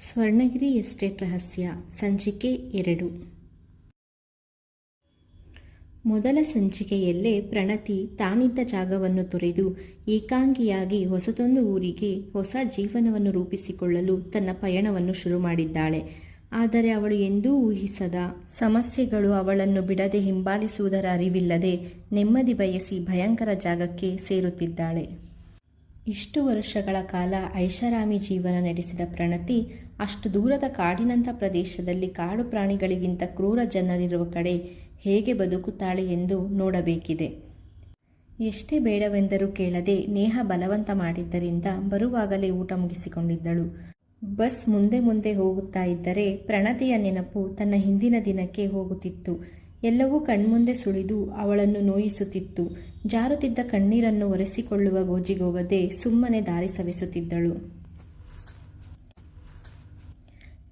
ಸ್ವರ್ಣಗಿರಿ estate ರಹಸ್ಯ, ಸಂಚಿಕೆ ಎರಡು. ಮೊದಲ ಸಂಚಿಕೆಯಲ್ಲೇ ಪ್ರಣತಿ ತಾನಿದ್ದ ಜಾಗವನ್ನು ತೊರೆದು ಏಕಾಂಗಿಯಾಗಿ ಹೊಸದೊಂದು ಊರಿಗೆ ಹೊಸ ಜೀವನವನ್ನು ರೂಪಿಸಿಕೊಳ್ಳಲು ತನ್ನ ಪಯಣವನ್ನು ಶುರು ಮಾಡಿದ್ದಾಳೆ. ಆದರೆ ಅವಳು ಎಂದೂ ಊಹಿಸದ ಸಮಸ್ಯೆಗಳು ಅವಳನ್ನು ಬಿಡದೆ ಹಿಂಬಾಲಿಸುವುದರ ಅರಿವಿಲ್ಲದೆ ನೆಮ್ಮದಿ ಬಯಸಿ ಭಯಂಕರ ಜಾಗಕ್ಕೆ ಸೇರುತ್ತಿದ್ದಾಳೆ. ಇಷ್ಟು ವರ್ಷಗಳ ಕಾಲ ಐಷಾರಾಮಿ ಜೀವನ ನಡೆಸಿದ ಪ್ರಣತಿ ಅಷ್ಟು ದೂರದ ಕಾಡಿನಂಥ ಪ್ರದೇಶದಲ್ಲಿ ಕಾಡು ಪ್ರಾಣಿಗಳಿಗಿಂತ ಕ್ರೂರ ಜನರಿರುವ ಕಡೆ ಹೇಗೆ ಬದುಕುತ್ತಾಳೆ ಎಂದು ನೋಡಬೇಕಿದೆ. ಎಷ್ಟೇ ಬೇಡವೆಂದರೂ ಕೇಳದೆ ನೇಹ ಬಲವಂತ ಮಾಡಿದ್ದರಿಂದ ಬರುವಾಗಲೇ ಊಟ ಮುಗಿಸಿಕೊಂಡಿದ್ದಳು. ಬಸ್ ಮುಂದೆ ಮುಂದೆ ಹೋಗುತ್ತಾ ಇದ್ದರೆ ಪ್ರಣತಿಯ ನೆನಪು ತನ್ನ ಹಿಂದಿನ ದಿನಕ್ಕೆ ಹೋಗುತ್ತಿತ್ತು. ಎಲ್ಲವೂ ಕಣ್ಮುಂದೆ ಸುಳಿದು ಅವಳನ್ನು ನೋಯಿಸುತ್ತಿತ್ತು. ಜಾರುತ್ತಿದ್ದ ಕಣ್ಣೀರನ್ನು ಒರೆಸಿಕೊಳ್ಳುವ ಗೋಜಿಗೋಗದೆ ಸುಮ್ಮನೆ ದಾರಿ ಸವೆಸುತ್ತಿದ್ದಳು.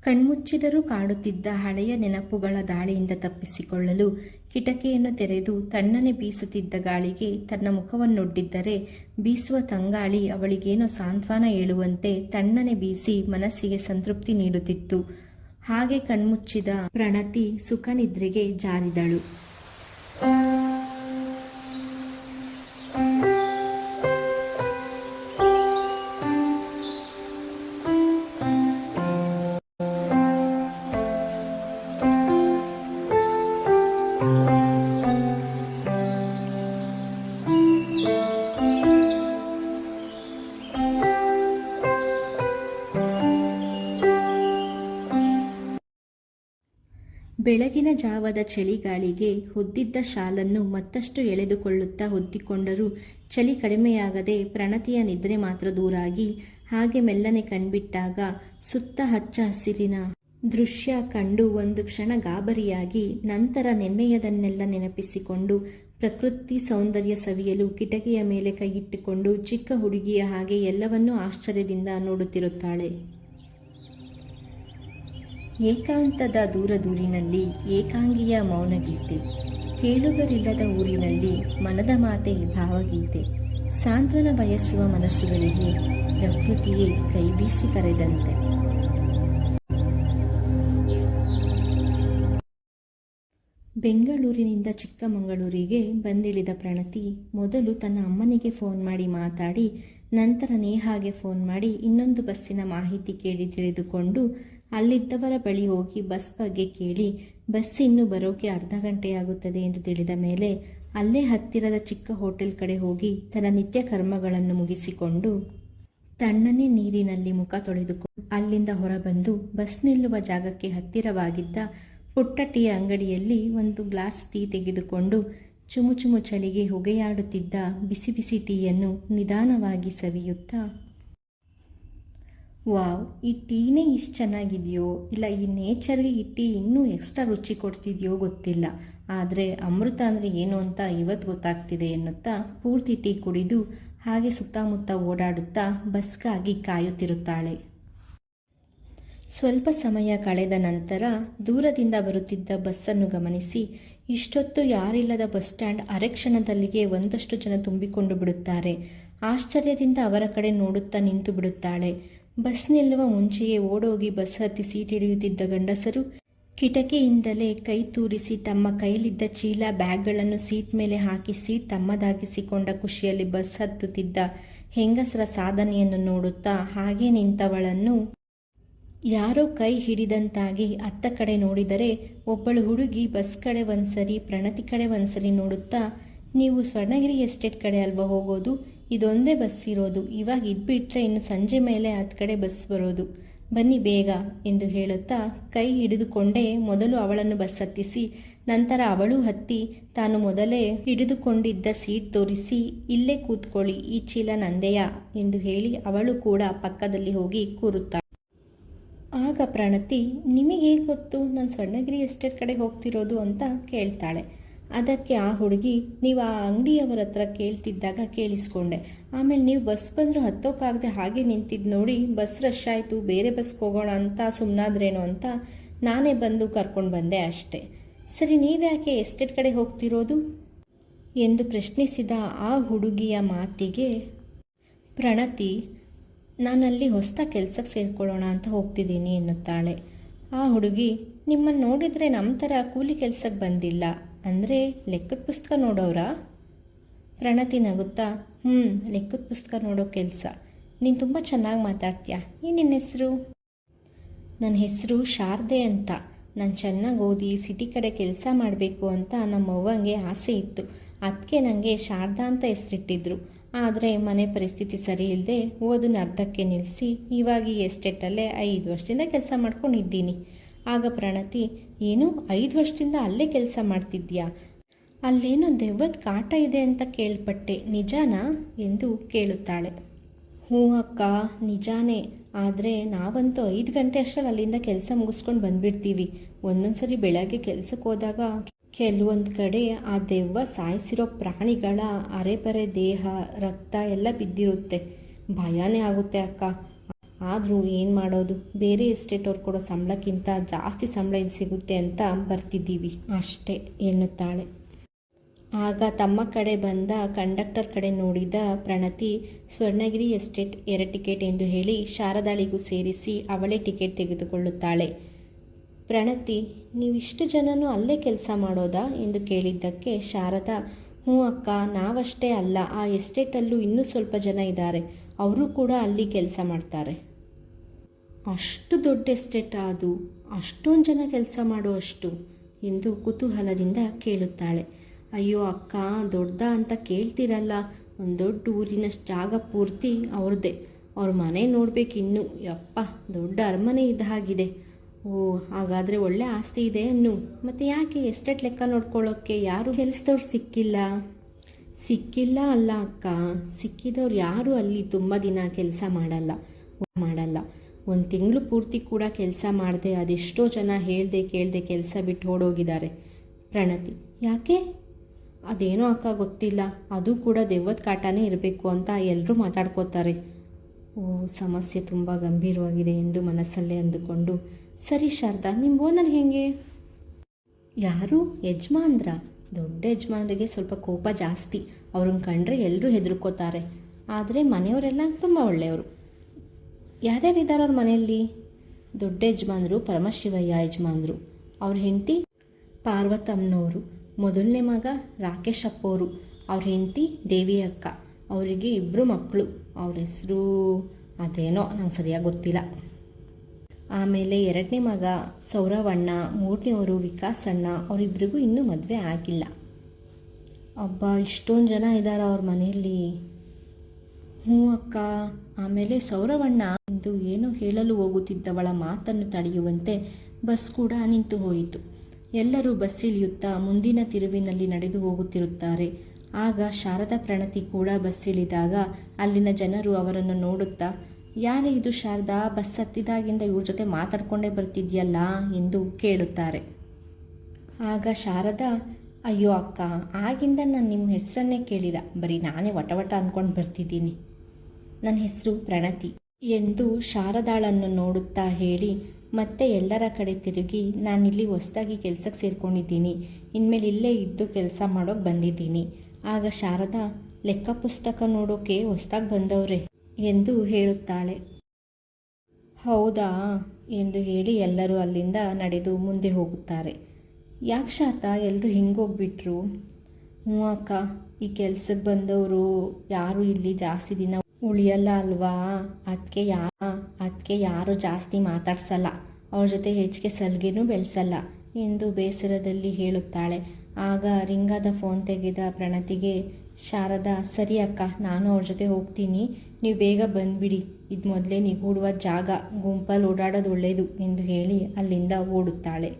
ಕಣ್ಮುಚ್ಚಿದರೂ ಕಾಡುತ್ತಿದ್ದ ಹಳೆಯ ನೆನಪುಗಳ ದಾಳಿಯಿಂದ ತಪ್ಪಿಸಿಕೊಳ್ಳಲು ಕಿಟಕಿಯನ್ನು ತೆರೆದು ತಣ್ಣನೆ ಬೀಸುತ್ತಿದ್ದ ಗಾಳಿಗೆ ತನ್ನ ಮುಖವನ್ನೊಡ್ಡಿದ್ದರೆ ಬೀಸುವ ತಂಗಾಳಿ ಅವಳಿಗೇನೋ ಸಾಂತ್ವನ ಹೇಳುವಂತೆ ತಣ್ಣನೆ ಬೀಸಿ ಮನಸ್ಸಿಗೆ ಸಂತೃಪ್ತಿ ನೀಡುತ್ತಿತ್ತು. ಹಾಗೆ ಕಣ್ಮುಚ್ಚಿದ ಪ್ರಣತಿ ಸುಖನಿದ್ರೆಗೆ ಜಾರಿದಳು. ಬೆಳಗಿನ ಜಾವದ ಚಳಿಗಾಳಿಗೆ ಹೊದ್ದಿದ್ದ ಶಾಲನ್ನು ಮತ್ತಷ್ಟು ಎಳೆದುಕೊಳ್ಳುತ್ತಾ ಹೊದ್ದಿಕೊಂಡರೂ ಚಳಿ ಕಡಿಮೆಯಾಗದೆ ಪ್ರಣತಿಯ ನಿದ್ರೆ ಮಾತ್ರ ದೂರಾಗಿ ಹಾಗೆ ಮೆಲ್ಲನೆ ಕಣ್ಬಿಟ್ಟಾಗ ಸುತ್ತ ಹಚ್ಚ ಹಸಿರಿನ ದೃಶ್ಯ ಕಂಡು ಒಂದು ಕ್ಷಣ ಗಾಬರಿಯಾಗಿ ನಂತರ ನೆನ್ನೆಯದನ್ನೆಲ್ಲ ನೆನಪಿಸಿಕೊಂಡು ಪ್ರಕೃತಿ ಸೌಂದರ್ಯ ಸವಿಯಲು ಕಿಟಕಿಯ ಮೇಲೆ ಕೈಯಿಟ್ಟುಕೊಂಡು ಚಿಕ್ಕ ಹುಡುಗಿಯ ಹಾಗೆ ಎಲ್ಲವನ್ನೂ ಆಶ್ಚರ್ಯದಿಂದ ನೋಡುತ್ತಿರುತ್ತಾಳೆ. ಏಕಾಂತದ ದೂರದೂರಿನಲ್ಲಿ ಏಕಾಂಗಿಯ ಮೌನಗೀತೆ, ಕೇಳುಗರಿಲ್ಲದ ಊರಿನಲ್ಲಿ ಮನದ ಮಾತೆ ಭಾವಗೀತೆ, ಸಾಂತ್ವನ ಬಯಸುವ ಮನಸ್ಸುಗಳಿಗೆ ಪ್ರಕೃತಿಯೇ ಕೈಬೀಸಿ ಕರೆದಂತೆ. ಬೆಂಗಳೂರಿನಿಂದ ಚಿಕ್ಕಮಗಳೂರಿಗೆ ಬಂದಿಳಿದ ಪ್ರಣತಿ ಮೊದಲು ತನ್ನ ಅಮ್ಮನಿಗೆ ಫೋನ್ ಮಾಡಿ ಮಾತಾಡಿ, ನಂತರ ನೇಹಾಗೆ ಫೋನ್ ಮಾಡಿ ಇನ್ನೊಂದು ಬಸ್ಸಿನ ಮಾಹಿತಿ ಕೇಳಿ ತಿಳಿದುಕೊಂಡು ಅಲ್ಲಿದ್ದವರ ಬಳಿ ಹೋಗಿ ಬಸ್ ಬಗ್ಗೆ ಕೇಳಿ, ಬಸ್ ಇನ್ನು ಬರೋಕೆ ಅರ್ಧ ಗಂಟೆಯಾಗುತ್ತದೆ ಎಂದು ತಿಳಿದ ಮೇಲೆ ಅಲ್ಲೇ ಹತ್ತಿರದ ಚಿಕ್ಕ ಹೋಟೆಲ್ ಕಡೆ ಹೋಗಿ ತನ್ನ ನಿತ್ಯ ಕರ್ಮಗಳನ್ನು ಮುಗಿಸಿಕೊಂಡು ತಣ್ಣನೆ ನೀರಿನಲ್ಲಿ ಮುಖ ತೊಳೆದುಕೊಂಡು ಅಲ್ಲಿಂದ ಹೊರಬಂದು ಬಸ್ ನಿಲ್ಲುವ ಜಾಗಕ್ಕೆ ಹತ್ತಿರವಾಗಿದ್ದ ಪುಟ್ಟ ಟೀ ಅಂಗಡಿಯಲ್ಲಿ ಒಂದು ಗ್ಲಾಸ್ ಟೀ ತೆಗೆದುಕೊಂಡು ಚುಮು ಚುಮು ಚಳಿಗೆ ಹೊಗೆಯಾಡುತ್ತಿದ್ದ ಬಿಸಿ ಬಿಸಿ ಟೀಯನ್ನು ನಿಧಾನವಾಗಿ ಸವಿಯುತ್ತಾ, ವಾವ್, ಈ ಟೀನೇ ಇಷ್ಟು ಚೆನ್ನಾಗಿದೆಯೋ? ಇಲ್ಲ, ಈ ನೇಚರ್ಗೆ ಈ ಟೀ ಇನ್ನೂ ಎಕ್ಸ್ಟ್ರಾ ರುಚಿ ಕೊಡ್ತಿದೆಯೋ ಗೊತ್ತಿಲ್ಲ. ಆದರೆ ಅಮೃತ ಅಂದರೆ ಏನು ಅಂತ ಇವತ್ತು ಗೊತ್ತಾಗ್ತಿದೆ ಎನ್ನುತ್ತಾ ಪೂರ್ತಿ ಟೀ ಕುಡಿದು ಹಾಗೆ ಸುತ್ತಮುತ್ತ ಓಡಾಡುತ್ತಾ ಬಸ್ಗಾಗಿ ಕಾಯುತ್ತಿರುತ್ತಾಳೆ. ಸ್ವಲ್ಪ ಸಮಯ ಕಳೆದ ನಂತರ ದೂರದಿಂದ ಬರುತ್ತಿದ್ದ ಬಸ್ಸನ್ನು ಗಮನಿಸಿ, ಇಷ್ಟೊತ್ತು ಯಾರಿಲ್ಲದ ಬಸ್ ಸ್ಟ್ಯಾಂಡ್ ಅರೆಕ್ಷಣದಲ್ಲಿಗೆ ಒಂದಷ್ಟು ಜನ ತುಂಬಿಕೊಂಡು ಬಿಡುತ್ತಾರೆ. ಆಶ್ಚರ್ಯದಿಂದ ಅವರ ಕಡೆ ನೋಡುತ್ತಾ ನಿಂತು ಬಿಡುತ್ತಾಳೆ. ಬಸ್ ನಿಲ್ಲುವ ಮುಂಚೆಯೇ ಓಡೋಗಿ ಬಸ್ ಹತ್ತಿ ಸೀಟ್ ಹಿಡಿಯುತ್ತಿದ್ದ ಗಂಡಸರು ಕಿಟಕಿಯಿಂದಲೇ ಕೈ ತೂರಿಸಿ ತಮ್ಮ ಕೈಲಿದ್ದ ಚೀಲ ಬ್ಯಾಗ್ಗಳನ್ನು ಸೀಟ್ ಮೇಲೆ ಹಾಕಿ ಸೀಟ್ ತಮ್ಮದಾಗಿಸಿಕೊಂಡ ಖುಷಿಯಲ್ಲಿ ಬಸ್ ಹತ್ತುತ್ತಿದ್ದ ಹೆಂಗಸರ ಸಾಧನೆಯನ್ನು ನೋಡುತ್ತಾ ಹಾಗೆ ನಿಂತವಳನ್ನು ಯಾರೋ ಕೈ ಹಿಡಿದಂತಾಗಿ ಅತ್ತ ಕಡೆ ನೋಡಿದರೆ ಒಬ್ಬಳು ಹುಡುಗಿ ಬಸ್ ಕಡೆ ಒಂದ್ಸರಿ, ಪ್ರಣತಿ ಕಡೆ ಒಂದ್ಸರಿ ನೋಡುತ್ತಾ, ನೀವು ಸ್ವರ್ಣಗಿರಿ ಎಸ್ಟೇಟ್ ಕಡೆ ಅಲ್ವಾ ಹೋಗೋದು? ಇದೊಂದೇ ಬಸ್ ಇರೋದು. ಇವಾಗ ಇದ್ಬಿಟ್ರೆ ಇನ್ನು ಸಂಜೆ ಮೇಲೆ ಹತ್ತು ಕಡೆ ಬಸ್ ಬರೋದು. ಬನ್ನಿ ಬೇಗ, ಎಂದು ಹೇಳುತ್ತಾ ಕೈ ಹಿಡಿದುಕೊಂಡೇ ಮೊದಲು ಅವಳನ್ನು ಬಸ್ ಹತ್ತಿಸಿ, ನಂತರ ಅವಳು ಹತ್ತಿ, ತಾನು ಮೊದಲೇ ಹಿಡಿದುಕೊಂಡಿದ್ದ ಸೀಟ್ ತೋರಿಸಿ, ಇಲ್ಲೇ ಕೂತ್ಕೊಳ್ಳಿ, ಈ ಚೀಲ ನಂದೆಯಾ? ಎಂದು ಹೇಳಿ ಅವಳು ಕೂಡ ಪಕ್ಕದಲ್ಲಿ ಹೋಗಿ ಕೂರುತ್ತಾಳೆ. ಆಗ ಪ್ರಣತಿ, ನಿಮಗೆ ಗೊತ್ತು ನಾನು ಸ್ವರ್ಣಗಿರಿ ಎಸ್ಟೇಟ್ ಕಡೆ ಹೋಗ್ತಿರೋದು ಅಂತ ಕೇಳ್ತಾಳೆ. ಅದಕ್ಕೆ ಆ ಹುಡುಗಿ, ನೀವು ಆ ಅಂಗಡಿಯವರ ಹತ್ರ ಕೇಳ್ತಿದ್ದಾಗ ಕೇಳಿಸ್ಕೊಂಡೆ. ಆಮೇಲೆ ನೀವು ಬಸ್ ಬಂದರೂ ಹತ್ತೋಕ್ಕಾಗದೆ ಹಾಗೆ ನಿಂತಿದ್ದು ನೋಡಿ ಬಸ್ ರಶ್ ಆಯಿತು, ಬೇರೆ ಬಸ್ಗೆ ಹೋಗೋಣ ಅಂತ ಸುಮ್ಮನಾದ್ರೇನು ಅಂತ ನಾನೇ ಬಂದು ಕರ್ಕೊಂಡು ಬಂದೆ ಅಷ್ಟೇ. ಸರಿ, ನೀವ್ಯಾಕೆ ಎಸ್ಟೇಟ್ ಕಡೆ ಹೋಗ್ತಿರೋದು? ಎಂದು ಪ್ರಶ್ನಿಸಿದ ಆ ಹುಡುಗಿಯ ಮಾತಿಗೆ, ಪ್ರಣತಿ ನಾನಲ್ಲಿ ಹೊಸ್ತ ಕೆಲಸಕ್ಕೆ ಸೇರಿಕೊಳ್ಳೋಣ ಅಂತ ಹೋಗ್ತಿದ್ದೀನಿ ಎನ್ನುತ್ತಾಳೆ. ಆ ಹುಡುಗಿ ನಿಮ್ಮನ್ನು ನೋಡಿದರೆ ನಮ್ಮ ಥರ ಕೂಲಿ ಕೆಲಸಕ್ಕೆ ಬಂದಿಲ್ಲ. ಅಂದರೆ ಲೆಕ್ಕದ ಪುಸ್ತಕ ನೋಡೋರಾ ಪ್ರಣತಿ ನಗುತ್ತಾ ಹ್ಞೂ ಲೆಕ್ಕದ ಪುಸ್ತಕ ನೋಡೋ ಕೆಲಸ. ನೀನು ತುಂಬ ಚೆನ್ನಾಗಿ ಮಾತಾಡ್ತೀಯ? ಏನು ನಿನ್ನ ಹೆಸರು? ನನ್ನ ಹೆಸರು ಶಾರದೆ ಅಂತ. ನಾನು ಚೆನ್ನಾಗಿ ಓದಿ ಸಿಟಿ ಕಡೆ ಕೆಲಸ ಮಾಡಬೇಕು ಅಂತ ನಮ್ಮ ಅವ್ವಂಗೆ ಆಸೆ ಇತ್ತು. ಅದಕ್ಕೆ ನನಗೆ ಶಾರದಾ ಅಂತ ಹೆಸರಿಟ್ಟಿದ್ರು. ಆದರೆ ಮನೆ ಪರಿಸ್ಥಿತಿ ಸರಿ ಇಲ್ಲದೆ ಓದನ್ನ ಅರ್ಧಕ್ಕೆ ನಿಲ್ಲಿಸಿ ಇವಾಗ ಈ ಎಸ್ಟೇಟಲ್ಲೇ ಐದು ವರ್ಷದಿಂದ ಕೆಲಸ ಮಾಡ್ಕೊಂಡಿದ್ದೀನಿ. ಆಗ ಪ್ರಣತಿ, ಏನು ಐದು ವರ್ಷದಿಂದ ಅಲ್ಲೇ ಕೆಲಸ ಮಾಡ್ತಿದ್ಯಾ? ಅಲ್ಲೇನೋ ದೆವ್ವದ ಕಾಟ ಇದೆ ಅಂತ ಕೇಳ್ಪಟ್ಟೆ. ನಿಜಾನಾ? ಎಂದು ಕೇಳುತ್ತಾಳೆ. ಹ್ಞೂ ಅಕ್ಕ, ನಿಜಾನೇ. ಆದರೆ ನಾವಂತೂ ಐದು ಗಂಟೆ ಅಷ್ಟರಲ್ಲಿ ಅಲ್ಲಿಂದ ಕೆಲಸ ಮುಗಿಸ್ಕೊಂಡು ಬಂದ್ಬಿಡ್ತೀವಿ. ಒಂದೊಂದು ಸರಿ ಬೆಳಗ್ಗೆ ಕೆಲಸಕ್ಕೆ ಹೋದಾಗ ಕೆಲವೊಂದು ಕಡೆ ಆ ದೆವ್ವ ಸಾಯಿಸಿರೋ ಪ್ರಾಣಿಗಳ ಅರೆಬರೆ ದೇಹ, ರಕ್ತ ಎಲ್ಲ ಬಿದ್ದಿರುತ್ತೆ. ಭಯನೇ ಆಗುತ್ತೆ ಅಕ್ಕ. ಆದರೂ ಏನು ಮಾಡೋದು? ಬೇರೆ ಎಸ್ಟೇಟ್ ಅವ್ರು ಕೊಡೋ ಸಂಬಳಕ್ಕಿಂತ ಜಾಸ್ತಿ ಸಂಬಳ ಇದು ಸಿಗುತ್ತೆ ಅಂತ ಬರ್ತಿದ್ದೀವಿ. ಅಷ್ಟೇ ಎನ್ನುತ್ತಾಳೆ. ಆಗ ತಮ್ಮ ಕಡೆ ಬಂದ ಕಂಡಕ್ಟರ್ ಕಡೆ ನೋಡಿದ ಪ್ರಣತಿ, ಸ್ವರ್ಣಗಿರಿ ಎಸ್ಟೇಟ್ ಎರಡು ಟಿಕೆಟ್ ಎಂದು ಹೇಳಿ ಶಾರದಾಳಿಗೂ ಸೇರಿಸಿ ಅವಳೇ ಟಿಕೆಟ್ ತೆಗೆದುಕೊಳ್ಳುತ್ತಾಳೆ. ಪ್ರಣತಿ ನೀವಿಷ್ಟು ಜನನೂ ಅಲ್ಲೇ ಕೆಲಸ ಮಾಡೋದಾ? ಎಂದು ಕೇಳಿದ್ದಕ್ಕೆ ಶಾರದಾ, ಹ್ಞೂ ಅಕ್ಕ, ನಾವಷ್ಟೇ ಅಲ್ಲ, ಆ ಎಸ್ಟೇಟಲ್ಲೂ ಇನ್ನೂ ಸ್ವಲ್ಪ ಜನ ಇದ್ದಾರೆ ಅವರು ಕೂಡ ಅಲ್ಲಿ ಕೆಲಸ ಮಾಡ್ತಾರೆ. ಅಷ್ಟು ದೊಡ್ಡ ಎಸ್ಟೇಟ್ ಅದು? ಅಷ್ಟೊಂದು ಜನ ಕೆಲಸ ಮಾಡುವಷ್ಟು ಎಂದು ಕುತೂಹಲದಿಂದ ಕೇಳುತ್ತಾಳೆ. ಅಯ್ಯೋ ಅಕ್ಕ, ದೊಡ್ಡ ಅಂತ ಕೇಳ್ತಿರಲ್ಲ, ಒಂದು ದೊಡ್ಡ ಊರಿನ ಜಾಗ ಪೂರ್ತಿ ಅವ್ರದ್ದೇ ಅವ್ರ ಮನೆ ನೋಡಬೇಕಿನ್ನು, ಯಪ್ಪ, ದೊಡ್ಡ ಅರಮನೆ ಇದ್ದ ಹಾಗಿದೆ. ಓ, ಹಾಗಾದರೆ ಒಳ್ಳೆ ಆಸ್ತಿ ಇದೆ ಅನ್ನು. ಮತ್ತು ಯಾಕೆ ಎಸ್ಟೇಟ್ ಲೆಕ್ಕ ನೋಡ್ಕೊಳ್ಳೋಕ್ಕೆ ಯಾರು ಕೆಲಸದವ್ರು ಸಿಕ್ಕಿಲ್ಲ. ಸಿಕ್ಕಿಲ್ಲ ಅಲ್ಲ ಅಕ್ಕ. ಸಿಕ್ಕಿದವ್ರು ಯಾರು ಅಲ್ಲಿ ತುಂಬ ದಿನ ಕೆಲಸ ಮಾಡಲ್ಲ. ಮಾಡಲ್ಲ. ಒಂದು ತಿಂಗಳು ಪೂರ್ತಿ ಕೂಡ ಕೆಲಸ ಮಾಡದೆ ಅದೆಷ್ಟೋ ಜನ ಹೇಳ್ದೆ ಕೇಳದೆ ಕೆಲಸ ಬಿಟ್ಟು ಓಡೋಗಿದ್ದಾರೆ. ಪ್ರಣತಿ. ಯಾಕೆ? ಅದೇನೋ ಅಕ್ಕ ಗೊತ್ತಿಲ್ಲ. ಅದು ಕೂಡ ದೆವ್ವದ ಕಾಟನೇ ಇರಬೇಕು ಅಂತ ಎಲ್ಲರೂ ಮಾತಾಡ್ಕೋತಾರೆ. ಓ, ಸಮಸ್ಯೆ ತುಂಬ ಗಂಭೀರವಾಗಿದೆ ಎಂದು ಮನಸ್ಸಲ್ಲೇ ಅಂದುಕೊಂಡು ಸರಿ ಶಾರದಾ ನಿಮ್ಮ ಓನರ್ ಹೇಗೆ? ಯಾರು? ಯಜಮಾನ್ರ? ದೊಡ್ಡ ಯಜಮಾನ್ರಿಗೆ ಸ್ವಲ್ಪ ಕೋಪ ಜಾಸ್ತಿ. ಅವ್ರನ್ನ ಕಂಡ್ರೆ ಎಲ್ಲರೂ ಹೆದರ್ಕೋತಾರೆ. ಆದರೆ ಮನೆಯವರೆಲ್ಲ ತುಂಬ ಒಳ್ಳೆಯವರು. ಯಾರ್ಯಾರಿದ್ದಾರೆ ಅವ್ರ ಮನೆಯಲ್ಲಿ? ದೊಡ್ಡ ಯಜಮಾನರು, ಪರಮಶಿವಯ್ಯ ಯಜಮಾನರು. ಅವ್ರ ಹೆಂಡತಿ? ಪಾರ್ವತಮ್ಮನವರು. ಮೊದಲನೇ ಮಗ ರಾಕೇಶ್ ಅಪ್ಪವರು ಅವ್ರ ಹೆಂಡತಿ ದೇವಿ ಅಕ್ಕ ಅವರಿಗೆ ಇಬ್ಬರು ಮಕ್ಕಳು. ಅವ್ರ ಹೆಸರು ಅದೇನೋ, ನಂಗೆ ಸರಿಯಾಗಿ ಗೊತ್ತಿಲ್ಲ. ಆಮೇಲೆ ಎರಡನೇ ಮಗ ಸೌರವಣ್ಣ ಮೂರನೇವರು ವಿಕಾಸ್ ಅಣ್ಣ ಅವರಿಬ್ಬರಿಗೂ ಇನ್ನೂ ಮದುವೆ ಆಗಿಲ್ಲ. ಒಬ್ಬ ಇಷ್ಟೊಂದು ಜನ ಇದ್ದಾರೆ ಅವ್ರ ಮನೆಯಲ್ಲಿ. ಹ್ಞೂ ಅಕ್ಕ. ಆಮೇಲೆ ಸೌರವಣ್ಣ ಎಂದು ಏನೋ ಹೇಳಲು ಹೋಗುತ್ತಿದ್ದವಳ ಮಾತನ್ನು ತಡೆಯುವಂತೆ ಬಸ್ ಕೂಡ ನಿಂತು ಹೋಯಿತು. ಎಲ್ಲರೂ ಬಸ್ ಇಳಿಯುತ್ತಾ ಮುಂದಿನ ತಿರುವಿನಲ್ಲಿ ನಡೆದು ಹೋಗುತ್ತಿರುತ್ತಾರೆ. ಆಗ ಶಾರದಾ ಪ್ರಣತಿ ಕೂಡ ಬಸ್ ಇಳಿದಾಗ ಅಲ್ಲಿನ ಜನರು ಅವರನ್ನು ನೋಡುತ್ತಾ ಯಾರೇ ಇದು ಶಾರದಾ ಬಸ್ ಹತ್ತಿದಾಗಿಂದ ಇವ್ರ ಜೊತೆ ಮಾತಾಡ್ಕೊಂಡೇ ಬರ್ತಿದ್ಯಲ್ಲ ಎಂದು ಕೇಳುತ್ತಾರೆ. ಆಗ ಶಾರದಾ, ಅಯ್ಯೋ ಅಕ್ಕ, ಆಗಿಂದ ನಾನು ನಿಮ್ಮ ಹೆಸರನ್ನೇ ಕೇಳಿಲ್ಲ. ಬರೀ ನಾನೇ ವಟವಟ ಅಂದ್ಕೊಂಡು ಬರ್ತಿದ್ದೀನಿ. ನನ್ನ ಹೆಸರು ಪ್ರಣತಿ ಎಂದು ಶಾರದಾಳನ್ನು ನೋಡುತ್ತಾ ಹೇಳಿ, ಮತ್ತೆ ಎಲ್ಲರ ಕಡೆ ತಿರುಗಿ ನಾನಿಲ್ಲಿ ಹೊಸದಾಗಿ ಕೆಲಸಕ್ಕೆ ಸೇರ್ಕೊಂಡಿದ್ದೀನಿ. ಇನ್ಮೇಲೆ ಇಲ್ಲೇ ಇದ್ದು ಕೆಲಸ ಮಾಡೋಕೆ ಬಂದಿದ್ದೀನಿ. ಆಗ ಶಾರದಾ, ಲೆಕ್ಕ ಪುಸ್ತಕ ನೋಡೋಕೆ ಹೊಸ್ದಾಗಿ ಬಂದವ್ರೆ. ಎಂದು ಹೇಳುತ್ತಾಳೆ. ಹೌದಾ ಎಂದು ಹೇಳಿ ಎಲ್ಲರೂ ಅಲ್ಲಿಂದ ನಡೆದು ಮುಂದೆ ಹೋಗುತ್ತಾರೆ. ಯಾಕೆ ಶಾರದಾ ಎಲ್ಲರೂ ಹಿಂಗೋಗ್ಬಿಟ್ರು? ಹ್ಞೂ ಅಕ್ಕ, ಈ ಕೆಲ್ಸಕ್ಕೆ ಬಂದವರು ಯಾರು ಇಲ್ಲಿ ಜಾಸ್ತಿ ದಿನ ಉಳಿಯಲ್ಲ ಅಲ್ವಾ? ಅದಕ್ಕೆ ಯಾ ಅದಕ್ಕೆ ಯಾರು ಜಾಸ್ತಿ ಮಾತಾಡ್ಸಲ್ಲ. ಅವ್ರ ಜೊತೆ ಹೆಚ್ಚಿಗೆ ಸಲ್ಗೆನೂ ಬೆಳೆಸಲ್ಲ ಎಂದು ಬೇಸರದಲ್ಲಿ ಹೇಳುತ್ತಾಳೆ. ಆಗ ರಿಂಗಾದ ಫೋನ್ ತೆಗೆದ ಪ್ರಣತಿಗೆ, ಶಾರದಾ, ಸರಿ ಅಕ್ಕ, ನಾನು ಅವ್ರ ಜೊತೆ ಹೋಗ್ತೀನಿ. ನೀವು ಬೇಗ ಬಂದ್ಬಿಡಿ. ಇದು ಮೊದಲೇ ನಿಗೂಡುವ ಜಾಗ. ಗುಂಪಲ್ಲಿ ಓಡಾಡೋದು ಒಳ್ಳೆಯದು ಎಂದು ಹೇಳಿ ಅಲ್ಲಿಂದ ಓಡುತ್ತಾಳೆ.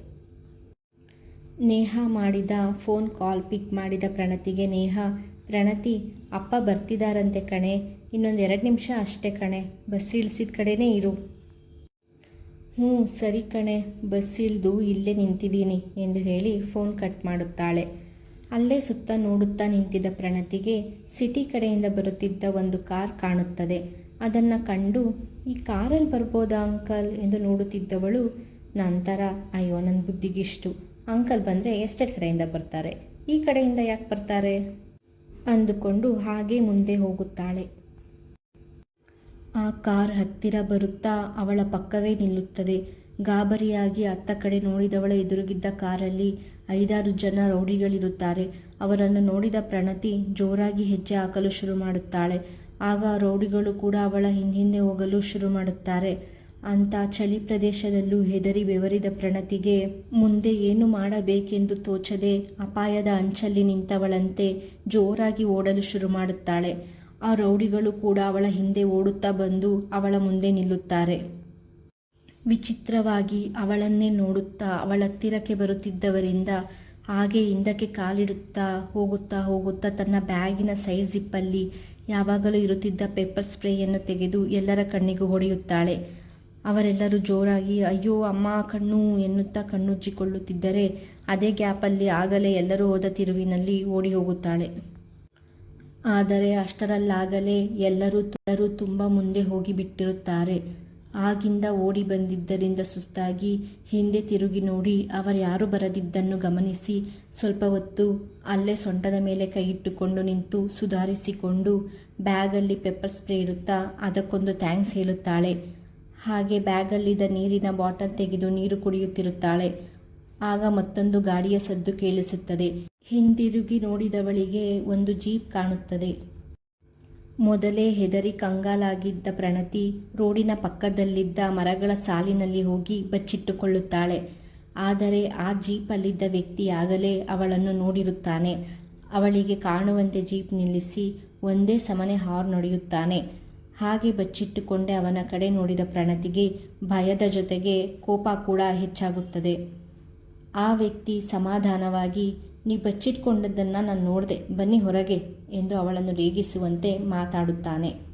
ನೇಹ ಮಾಡಿದ ಫೋನ್ ಕಾಲ್ ಪಿಕ್ ಮಾಡಿದ ಪ್ರಣತಿಗೆ, ನೇಹ, ಪ್ರಣತಿ, ಅಪ್ಪ ಬರ್ತಿದಾರಂತೆ ಕಣೆ. ಇನ್ನೊಂದು ಎರಡು ನಿಮಿಷ ಅಷ್ಟೇ ಕಣೆ. ಬಸ್ ಇಳಿಸಿದ ಕಡೆನೇ ಇರು. ಹ್ಞೂ, ಸರಿ ಕಣೆ. ಬಸ್ ಇಳಿದು ಇಲ್ಲೇ ನಿಂತಿದ್ದೀನಿ, ಎಂದು ಹೇಳಿ ಫೋನ್ ಕಟ್ ಮಾಡುತ್ತಾಳೆ. ಅಲ್ಲೇ ಸುತ್ತ ನೋಡುತ್ತಾ ನಿಂತಿದ್ದ ಪ್ರಣತಿಗೆ ಸಿಟಿ ಕಡೆಯಿಂದ ಬರುತ್ತಿದ್ದ ಒಂದು ಕಾರ್ ಕಾಣುತ್ತದೆ. ಅದನ್ನು ಕಂಡು, ಈ ಕಾರಲ್ಲಿ ಬರ್ಬೋದಾ ಅಂಕಲ್? ಎಂದು ನೋಡುತ್ತಿದ್ದವಳು, ನಂತರ, ಅಯ್ಯೋ ನನ್ನ ಬುದ್ಧಿಗಿಷ್ಟು. ಅಂಕಲ್ ಬಂದರೆ ಎಸ್ಟೇಟ್ ಕಡೆಯಿಂದ ಬರ್ತಾರೆ. ಈ ಕಡೆಯಿಂದ ಯಾಕೆ ಬರ್ತಾರೆ? ಅಂದುಕೊಂಡು ಹಾಗೆ ಮುಂದೆ ಹೋಗುತ್ತಾಳೆ. ಆ ಕಾರ್ ಹತ್ತಿರ ಬರುತ್ತಾ ಅವಳ ಪಕ್ಕವೇ ನಿಲ್ಲುತ್ತದೆ. ಗಾಬರಿಯಾಗಿ ಅತ್ತ ಕಡೆ ನೋಡಿದವಳ ಎದುರುಗಿದ್ದ ಕಾರಲ್ಲಿ ಐದಾರು ಜನ ರೌಡಿಗಳಿರುತ್ತಾರೆ. ಅವರನ್ನು ನೋಡಿದ ಪ್ರಣತಿ ಜೋರಾಗಿ ಹೆಜ್ಜೆ ಹಾಕಲು ಶುರು ಮಾಡುತ್ತಾಳೆ. ಆಗ ರೌಡಿಗಳು ಕೂಡ ಅವಳ ಹಿಂದೆ ಹೋಗಲು ಶುರು ಮಾಡುತ್ತಾರೆ. ಅಂತ ಚಳಿ ಪ್ರದೇಶದಲ್ಲೂ ಹೆದರಿ ಬೆವರಿದ ಪ್ರಣತಿಗೆ ಮುಂದೆ ಏನು ಮಾಡಬೇಕೆಂದು ತೋಚದೆ ಅಪಾಯದ ಅಂಚಲ್ಲಿ ನಿಂತವಳಂತೆ ಜೋರಾಗಿ ಓಡಲು ಶುರು ಮಾಡುತ್ತಾಳೆ. ಆ ರೌಡಿಗಳು ಕೂಡ ಅವಳ ಹಿಂದೆ ಓಡುತ್ತಾ ಬಂದು ಅವಳ ಮುಂದೆ ನಿಲ್ಲುತ್ತಾರೆ. ವಿಚಿತ್ರವಾಗಿ ಅವಳನ್ನೇ ನೋಡುತ್ತಾ ಅವಳ ಹತ್ತಿರಕ್ಕೆ ಬರುತ್ತಿದ್ದವರಿಂದ ಹಾಗೆ ಹಿಂದಕ್ಕೆ ಕಾಲಿಡುತ್ತಾ ಹೋಗುತ್ತಾ ಹೋಗುತ್ತಾ ತನ್ನ ಬ್ಯಾಗಿನ ಸೈಡ್ ಜಿಪ್ಪಲ್ಲಿ ಯಾವಾಗಲೂ ಇರುತ್ತಿದ್ದ ಪೇಪರ್ ಸ್ಪ್ರೇಯನ್ನು ತೆಗೆದು ಎಲ್ಲರ ಕಣ್ಣಿಗೂ ಹೊಡೆಯುತ್ತಾಳೆ. ಅವರೆಲ್ಲರೂ ಜೋರಾಗಿ, ಅಯ್ಯೋ, ಅಮ್ಮ, ಕಣ್ಣು ಎನ್ನುತ್ತಾ ಕಣ್ಣುಜ್ಜಿಕೊಳ್ಳುತ್ತಿದ್ದರೆ ಅದೇ ಗ್ಯಾಪಲ್ಲಿ ಆಗಲೇ ಎಲ್ಲರೂ ಹೋದ ತಿರುವಿನಲ್ಲಿ ಓಡಿ ಹೋಗುತ್ತಾಳೆ ಆದರೆ ಅಷ್ಟರಲ್ಲಾಗಲೇ ಎಲ್ಲರೂ ಎಲ್ಲರೂ ತುಂಬ ಮುಂದೆ ಹೋಗಿ ಬಿಟ್ಟಿರುತ್ತಾರೆ ಆಗಿಂದ ಓಡಿ ಬಂದಿದ್ದರಿಂದ ಸುಸ್ತಾಗಿ ಹಿಂದೆ ತಿರುಗಿ ನೋಡಿ ಅವರ್ಯಾರು ಬರದಿದ್ದನ್ನು ಗಮನಿಸಿ ಸ್ವಲ್ಪ ಹೊತ್ತು ಅಲ್ಲೇ ಸೊಂಟದ ಮೇಲೆ ಕೈ ಇಟ್ಟುಕೊಂಡು ನಿಂತು ಸುಧಾರಿಸಿಕೊಂಡು ಬ್ಯಾಗಲ್ಲಿ ಪೆಪ್ಪರ್ ಸ್ಪ್ರೇ ಇಡುತ್ತಾ ಅದಕ್ಕೊಂದು ಥ್ಯಾಂಕ್ಸ್ ಹೇಳುತ್ತಾಳೆ. ಹಾಗೆ ಬ್ಯಾಗಲ್ಲಿದ್ದ ನೀರಿನ ಬಾಟಲ್ ತೆಗೆದು ನೀರು ಕುಡಿಯುತ್ತಿರುತ್ತಾಳೆ. ಆಗ ಮತ್ತೊಂದು ಗಾಡಿಯ ಸದ್ದು ಕೇಳಿಸುತ್ತದೆ. ಹಿಂದಿರುಗಿ ನೋಡಿದವಳಿಗೆ ಒಂದು ಜೀಪ್ ಕಾಣುತ್ತದೆ. ಮೊದಲೇ ಹೆದರಿ ಕಂಗಾಲಾಗಿದ್ದ ಪ್ರಣತಿ ರೋಡಿನ ಪಕ್ಕದಲ್ಲಿದ್ದ ಮರಗಳ ಸಾಲಿನಲ್ಲಿ ಹೋಗಿ ಬಚ್ಚಿಟ್ಟುಕೊಳ್ಳುತ್ತಾಳೆ. ಆದರೆ ಆ ಜೀಪಲ್ಲಿದ್ದ ವ್ಯಕ್ತಿ ಆಗಲೇ ಅವಳನ್ನು ನೋಡಿರುತ್ತಾನೆ. ಅವಳಿಗೆ ಕಾಣುವಂತೆ ಜೀಪ್ ನಿಲ್ಲಿಸಿ ಒಂದೇ ಸಮನೆ ಹಾರ್ ಹೊಡೆಯುತ್ತಾನೆ. ಹಾಗೆ ಬಚ್ಚಿಟ್ಟುಕೊಂಡೇ ಅವನ ಕಡೆ ನೋಡಿದ ಪ್ರಣತಿಗೆ ಭಯದ ಜೊತೆಗೆ ಕೋಪ ಕೂಡ ಹೆಚ್ಚಾಗುತ್ತದೆ. ಆ ವ್ಯಕ್ತಿ ಸಮಾಧಾನವಾಗಿ, ನೀ ಬಚ್ಚಿಟ್ಕೊಂಡದ್ದನ್ನು ನಾನು ನೋಡಿದೆ, ಬನ್ನಿ ಹೊರಗೆ. ಎಂದು ಅವಳನ್ನು ರೇಗಿಸುವಂತೆ ಮಾತಾಡುತ್ತಾನೆ.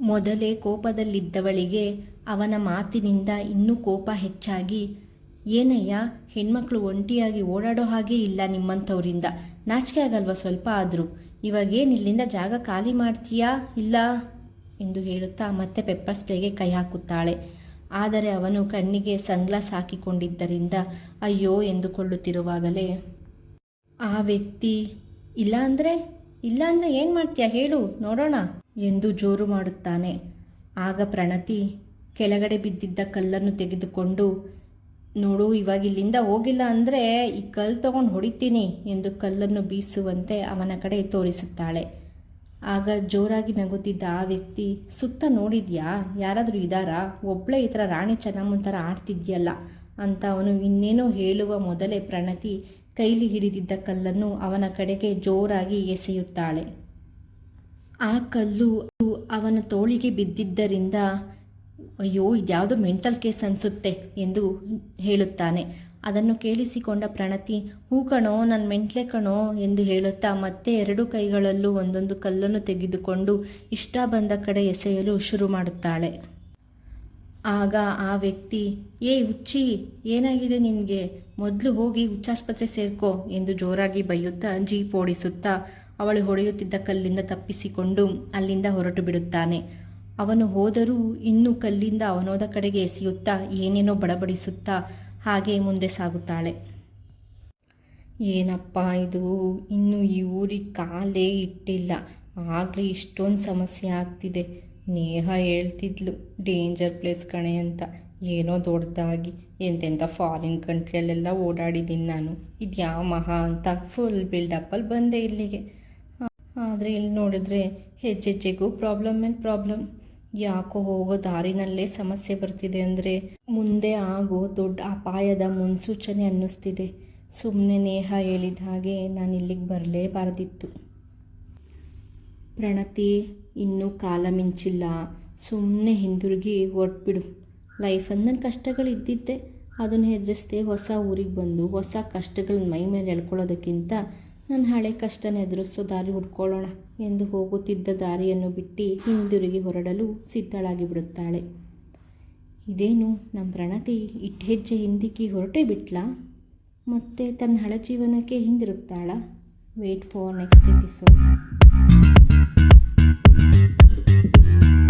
ಮೊದಲೇ ಕೋಪದಲ್ಲಿದ್ದವಳಿಗೆ ಅವನ ಮಾತಿನಿಂದ ಇನ್ನೂ ಕೋಪ ಹೆಚ್ಚಾಗಿ, ಏನಯ್ಯ, ಹೆಣ್ಮಕ್ಳು ಒಂಟಿಯಾಗಿ ಓಡಾಡೋ ಹಾಗೆ ಇಲ್ಲ ನಿಮ್ಮಂಥವರಿಂದ. ನಾಚಿಕೆ ಆಗಲ್ವಾ ಸ್ವಲ್ಪ ಆದರೂ? ಇವಾಗೇನು ಇಲ್ಲಿಂದ ಜಾಗ ಖಾಲಿ ಮಾಡ್ತೀಯಾ, ಇಲ್ಲ? ಎಂದು ಹೇಳುತ್ತಾ ಮತ್ತೆ ಪೆಪ್ಪರ್ ಸ್ಪ್ರೇಗೆ ಕೈ ಹಾಕುತ್ತಾಳೆ. ಆದರೆ ಅವನು ಕಣ್ಣಿಗೆ ಸನ್ಗ್ಲಾಸ್ ಹಾಕಿಕೊಂಡಿದ್ದರಿಂದ, ಅಯ್ಯೋ, ಎಂದುಕೊಳ್ಳುತ್ತಿರುವಾಗಲೇ, ಆ ವ್ಯಕ್ತಿ ಇಲ್ಲ ಅಂದರೆ ಇಲ್ಲ ಅಂದರೆ ಏನು ಮಾಡ್ತೀಯ ಹೇಳು, ನೋಡೋಣ, ಎಂದು ಜೋರು ಮಾಡುತ್ತಾನೆ. ಆಗ ಪ್ರಣತಿ ಕೆಳಗಡೆ ಬಿದ್ದಿದ್ದ ಕಲ್ಲನ್ನು ತೆಗೆದುಕೊಂಡು, ನೋಡು, ಇವಾಗ ಇಲ್ಲಿಂದ ಹೋಗಿಲ್ಲ ಅಂದರೆ ಈ ಕಲ್ಲು ತಗೊಂಡು ಹೊಡಿತೀನಿ, ಎಂದು ಕಲ್ಲನ್ನು ಬೀಸುವಂತೆ ಅವನ ಕಡೆ ತೋರಿಸುತ್ತಾಳೆ. ಆಗ ಜೋರಾಗಿ ನಗುತ್ತಿದ್ದ ಆ ವ್ಯಕ್ತಿ, ಸುತ್ತ ನೋಡಿದ್ಯಾ? ಯಾರಾದರೂ ಇದ್ದಾರಾ ಒಬ್ಬಳೇ ಈ ಥರ ರಾಣಿ ಚೆನ್ನಮ್ಮನ ಥರ ಆಡ್ತಿದ್ಯಲ್ಲ, ಅಂತ ಅವನು ಇನ್ನೇನೋ ಹೇಳುವ ಮೊದಲೇ ಪ್ರಣತಿ ಕೈಲಿ ಹಿಡಿದಿದ್ದ ಕಲ್ಲನ್ನು ಅವನ ಕಡೆಗೆ ಜೋರಾಗಿ ಎಸೆಯುತ್ತಾಳೆ. ಆ ಕಲ್ಲು ಅವನ ತೋಳಿಗೆ ಬಿದ್ದಿದ್ದರಿಂದ, ಅಯ್ಯೋ, ಇದ್ಯಾವುದೋ ಮೆಂಟಲ್ ಕೇಸ್ ಅನಿಸುತ್ತೆ ಎಂದು ಹೇಳುತ್ತಾನೆ. ಅದನ್ನು ಕೇಳಿಸಿಕೊಂಡ ಪ್ರಣತಿ, ಹೂ ಕಣೋ ನನ್ನ ಮೆಂಟ್ಲೆ ಕಣೋ ಎಂದು ಹೇಳುತ್ತಾ ಮತ್ತೆ ಎರಡು ಕೈಗಳಲ್ಲೂ ಒಂದೊಂದು ಕಲ್ಲನ್ನು ತೆಗೆದುಕೊಂಡು ಇಷ್ಟ ಬಂದ ಕಡೆ ಎಸೆಯಲು ಶುರು ಮಾಡುತ್ತಾಳೆ. ಆಗ ಆ ವ್ಯಕ್ತಿ, ಏ ಹುಚ್ಚಿ, ಏನಾಗಿದೆ ನಿನಗೆ? ಮೊದಲು ಹೋಗಿ ಹುಚ್ಚಾಸ್ಪತ್ರೆ ಸೇರ್ಕೋ ಎಂದು ಜೋರಾಗಿ ಬೈಯುತ್ತಾ ಜೀಪ್ ಓಡಿಸುತ್ತಾ ಅವಳು ಹೊಡೆಯುತ್ತಿದ್ದ ಕಲ್ಲಿಂದ ತಪ್ಪಿಸಿಕೊಂಡು ಅಲ್ಲಿಂದ ಹೊರಟು ಬಿಡುತ್ತಾನೆ. ಅವನು ಹೋದರೂ ಇನ್ನೂ ಕಲ್ಲಿಂದ ಅವನೋದ ಕಡೆಗೆ ಎಸೆಯುತ್ತಾ ಏನೇನೋ ಬಡಬಡಿಸುತ್ತಾ ಹಾಗೆ ಮುಂದೆ ಸಾಗುತ್ತಾಳೆ. ಏನಪ್ಪ ಇದು? ಇನ್ನು ಈ ಊರಿಗೆ ಕಾಲೇ ಇಟ್ಟಿಲ್ಲ. ಆಗಲೇ ಇಷ್ಟೊಂದು ಸಮಸ್ಯೆ ಆಗ್ತಿದೆ. ನೇಹ ಹೇಳ್ತಿದ್ಲು, ಡೇಂಜರ್ ಪ್ಲೇಸ್ ಕಣೆ ಅಂತ. ಏನೋ ದೊಡ್ಡದಾಗಿ, ಎಂತೆಂಥ ಫಾರಿನ್ ಕಂಟ್ರಿಯಲ್ಲೆಲ್ಲ ಓಡಾಡಿದ್ದೀನಿ ನಾನು. ಇದು ಯಾವ ಮಹಾ ಅಂತ ಫುಲ್ ಬಿಲ್ಡಪ್ಪಲ್ಲಿ ಬಂದೆ ಇಲ್ಲಿಗೆ. ಆದರೆ ಇಲ್ಲಿ ನೋಡಿದ್ರೆ ಹೆಜ್ಜೆಜ್ಜೆಗೂ ಪ್ರಾಬ್ಲಮ್ ಮೇಲೆ ಪ್ರಾಬ್ಲಮ್. ಯಾಕೋ ಹೋಗೋ ದಾರಿನಲ್ಲೇ ಸಮಸ್ಯೆ ಬರ್ತಿದೆ ಅಂದರೆ ಮುಂದೆ ಆಗೋ ದೊಡ್ಡ ಅಪಾಯದ ಮುನ್ಸೂಚನೆ ಅನ್ನಿಸ್ತಿದೆ. ಸುಮ್ಮನೆ ನೇಹ ಹೇಳಿದ ಹಾಗೆ ನಾನು ಇಲ್ಲಿಗೆ ಬರಲೇಬಾರ್ದಿತ್ತು. ಪ್ರಣತಿ ಇನ್ನೂ ಕಾಲ ಮಿಂಚಿಲ್ಲ. ಸುಮ್ಮನೆ ಹಿಂದಿರುಗಿ ಹೊರಟ್ಬಿಡು. ಲೈಫ್ ಅಂದ್ಮೇಲೆ ಕಷ್ಟಗಳಿದ್ದಿದ್ದೆ. ಅದನ್ನು ಹೆದರಿಸ್ದೆ ಹೊಸ ಊರಿಗೆ ಬಂದು ಹೊಸ ಕಷ್ಟಗಳನ್ನ ಮೈ ಮೇಲೆ ಎಳ್ಕೊಳ್ಳೋದಕ್ಕಿಂತ ನನ್ನ ಹಳೆ ಕಷ್ಟನ ಎದುರಿಸೋ ದಾರಿ ಹುಡ್ಕೊಳ್ಳೋಣ ಎಂದು ಹೋಗುತ್ತಿದ್ದ ದಾರಿಯನ್ನು ಬಿಟ್ಟು ಹಿಂದಿರುಗಿ ಹೊರಡಲು ಸಿದ್ಧಳಾಗಿ ಬಿಡುತ್ತಾಳೆ. ಇದೇನು ನಮ್ಮ ಪ್ರಣತಿ ಇಟ್ಟು ಹೆಜ್ಜೆ ಹಿಂದಿಕ್ಕಿ ಹೊರಟೇ ಬಿಟ್ಲಾ? ಮತ್ತೆ ತನ್ನ ಹಳೆ ಜೀವನಕ್ಕೆ ಹಿಂದಿರುತ್ತಾಳ wait for next episode Música